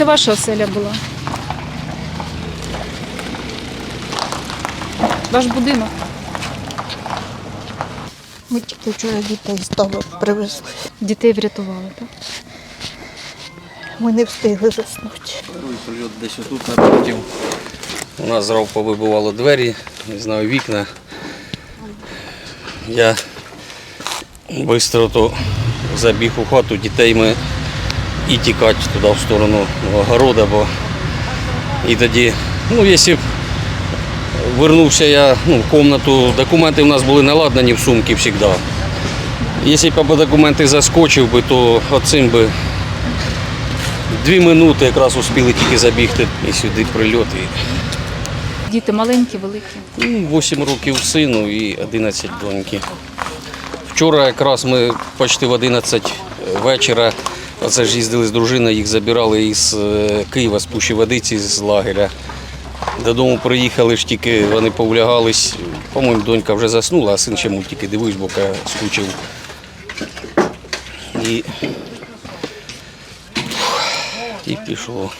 Це ваша оселя була? Ваш будинок? Ми тільки вчора дітей з дому привезли. Дітей врятували, так? Ми не встигли заснути. Другий прильот десь отут напротив. У нас зразу повибивало двері, не знаю, вікна. Я швидко забіг у хату, дітей ми і тікати туди в сторону огорода, бо і тоді, ну, якщо б вернувся я ну, в кімнату, документи в нас були наладнані в сумці завжди. Якщо б я по документи заскочив би, то оцим би Дві минути якраз успіли тільки забігти і сюди прильот. І, Діти маленькі, великі. ну, 8 років сину і 11 доньки. Вчора якраз ми почти в 11 вечора. Оце ж їздили з дружиною, їх забирали із е, Києва, з Пущі Водиці, з лагеря. Додому приїхали ж тільки вони повлягались. По-моєму, донька вже заснула, а син ще мультики дивився, бо скучив. І, і пішло.